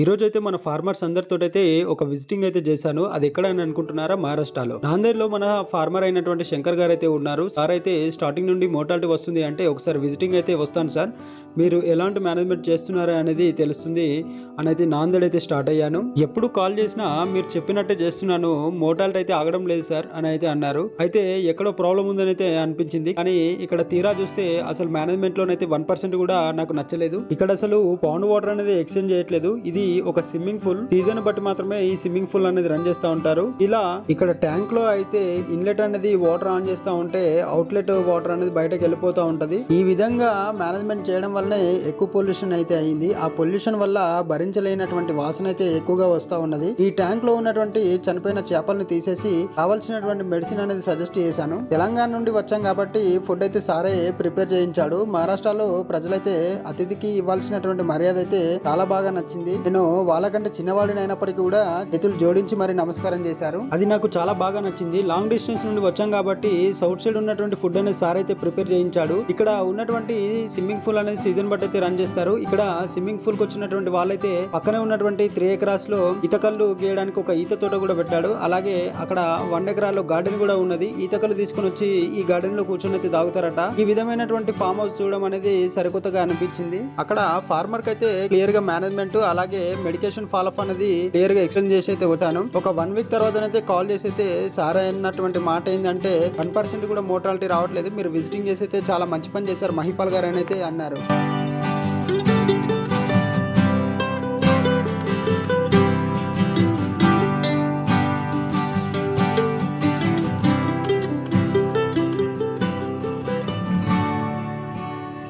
ఈ అయితే మన ఫార్మర్స్ అందరితో అయితే ఒక విజిటింగ్ అయితే చేశాను. అది ఎక్కడ అని అనుకుంటున్నారా? మహారాష్ట్రలో. నాందేడ్లో మన ఫార్మర్ అయినటువంటి శంకర్ గారు అయితే ఉన్నారు. సార్ అయితే స్టార్టింగ్ నుండి మోటాలిటీ వస్తుంది అంటే ఒకసారి విజిటింగ్ అయితే వస్తాను సార్. మీరు ఎలాంటి మేనేజ్మెంట్ చేస్తున్నారా అనేది తెలుస్తుంది అని అయితే నాందేడ్ అయితే స్టార్ట్ అయ్యాను. ఎప్పుడు కాల్ చేసినా మీరు చెప్పినట్టే చేస్తున్నాను. మోటాలిటీ అయితే ఆగడం లేదు సార్ అని అయితే అన్నారు. అయితే ఎక్కడో ప్రాబ్లం ఉందని అయితే అనిపించింది. కానీ ఇక్కడ తీరా చూస్తే అసలు మేనేజ్మెంట్ లోనైతే వన్ పర్సెంట్ కూడా నాకు నచ్చలేదు. ఇక్కడ అసలు పౌండ్ వాటర్ అనేది ఎక్స్చేంజ్ చేయట్లేదు. ఇది ఒక స్విమ్మింగ్ పూల్ సీజన్ బట్టి మాత్రమే ఈ స్విమ్మింగ్ పూల్ అనేది రన్ చేస్తూ ఉంటారు. ఇలా ఇక్కడ ట్యాంక్లో అయితే ఇన్లెట్ అనేది వాటర్ ఆన్ చేస్తా ఉంటే అవుట్లెట్ వాటర్ అనేది బయటకు వెళ్ళిపోతా ఉంటది. ఈ విధంగా మేనేజ్మెంట్ చేయడం వల్లనే ఎక్కువ పొల్యూషన్ అయితే అయింది. ఆ పొల్యూషన్ వల్ల భరించలేనటువంటి వాసన అయితే ఎక్కువగా వస్తా ఉన్నది. ఈ ట్యాంక్లో ఉన్నటువంటి చనిపోయిన చేపలను తీసేసి కావాల్సినటువంటి మెడిసిన్ అనేది సజెస్ట్ చేశాను. తెలంగాణ నుండి వచ్చాం కాబట్టి ఫుడ్ అయితే సారే ప్రిపేర్ చేయించాడు. మహారాష్ట్రలో ప్రజలైతే అతిథికి ఇవ్వాల్సినటువంటి మర్యాద అయితే చాలా బాగా నచ్చింది. నేను వాళ్ళకంటే చిన్నవాడిని అయినప్పటికీ కూడా చేతులు జోడించి మరి నమస్కారం చేశారు. అది నాకు చాలా బాగా నచ్చింది. లాంగ్ డిస్టెన్స్ నుండి వచ్చాం కాబట్టి సౌత్ సైడ్ ఉన్నటువంటి ఫుడ్ అనేది సార్ అయితే ప్రిపేర్ చేయించాడు. ఇక్కడ ఉన్నటువంటి స్విమ్మింగ్ పూల్ అనేది సీజన్ బట్టి అయితే రన్ చేస్తారు. ఇక్కడ స్విమ్మింగ్ పూల్కి వచ్చినటువంటి వాళ్ళైతే పక్కనే ఉన్నటువంటి త్రీ ఎకరాస్లో ఈతకల్లు గీయడానికి ఒక ఈత తోట కూడా పెట్టాడు. అలాగే అక్కడ వన్ ఎకరాల్లో గార్డెన్ కూడా ఉన్నది. ఈతకల్లు తీసుకుని వచ్చి ఈ గార్డెన్లో కూర్చొని అయితే తాగుతారట. ఈ విధమైనటువంటి ఫామ్ హౌస్ చూడడం అనేది సరికొత్తగా అనిపించింది. అక్కడ ఫార్మర్కి అయితే క్లియర్గా మేనేజ్మెంట్ అలాగే మెడికేషన్ ఫాలోఅప్ అనేది క్లియర్గా ఎక్స్ప్లెయిన్ చేసి అయితే వచ్చాను. ఒక వన్ వీక్ తర్వాత అయితే కాల్ చేసి అయితే సార్ అయినటువంటి మాట ఏంటంటే వన్ పర్సెంట్ కూడా మోటాలిటీ రావట్లేదు. మీరు విజిటింగ్ చేసి అయితే చాలా మంచి పని చేశారు మహిపాల్ గారు అని అయితే అన్నారు.